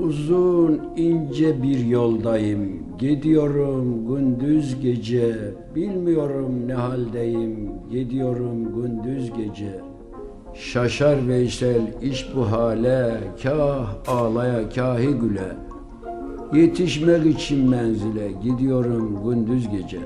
Uzun ince bir yoldayım. Gidiyorum gündüz gece. Bilmiyorum ne haldeyim. Gidiyorum gündüz gece. Şaşar Veysel iş bu hale. Kah ağlaya kahi güle. Yetişmek için menzile. Gidiyorum gündüz gece.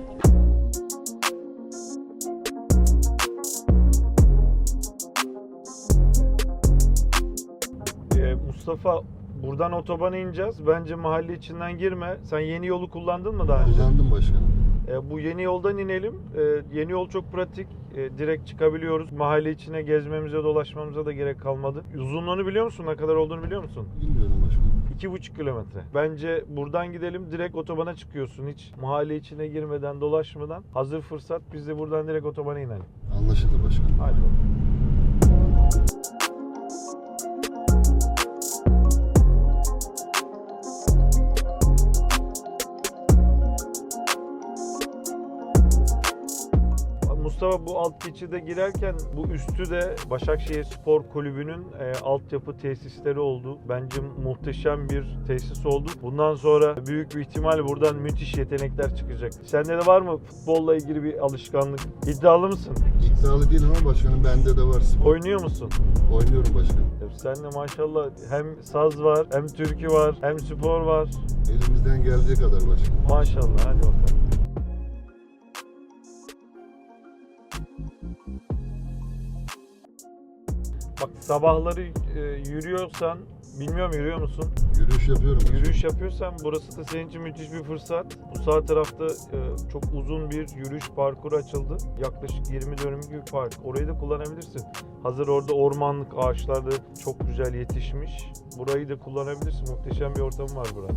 Ee, Mustafa buradan otobana ineceğiz. Bence mahalle içinden girme. Sen yeni yolu kullandın mı daha önce? Kullandım başkanım. Ee, bu yeni yoldan inelim. Ee, yeni yol çok pratik. Ee, direkt çıkabiliyoruz. Mahalle içine gezmemize, dolaşmamıza da gerek kalmadı. Uzunluğunu biliyor musun? Ne kadar olduğunu biliyor musun? Bilmiyorum başkanım. 2,5 kilometre. Bence buradan gidelim direkt otobana çıkıyorsun. Hiç mahalle içine girmeden, dolaşmadan. Hazır fırsat biz de buradan direkt otobana inelim. Anlaşıldı başkanım. Hadi bakalım. Mustafa bu alt geçide girerken bu üstü de Başakşehir Spor Kulübü'nün e, altyapı tesisleri oldu. Bence muhteşem bir tesis oldu. Bundan sonra büyük bir ihtimal buradan müthiş yetenekler çıkacak. Sende de var mı futbolla ilgili bir alışkanlık? İddialı mısın? İddialı değilim ama başkanım bende de var spor. Oynuyor musun? Oynuyorum başkanım. Sen de maşallah hem saz var, hem türkü var, hem spor var. Elimizden geldiği kadar başkanım. Maşallah hadi bakalım. Bak sabahları e, yürüyorsan, bilmiyorum yürüyor musun? Yürüyüş yapıyorum. Yürüyüş yapıyorsan burası da senin için müthiş bir fırsat. Bu sağ tarafta e, çok uzun bir yürüyüş parkuru açıldı. Yaklaşık 20 dönüm gibi bir park. Orayı da kullanabilirsin. Hazır orada ormanlık ağaçlar da çok güzel yetişmiş. Burayı da kullanabilirsin. Muhteşem bir ortamı var burada.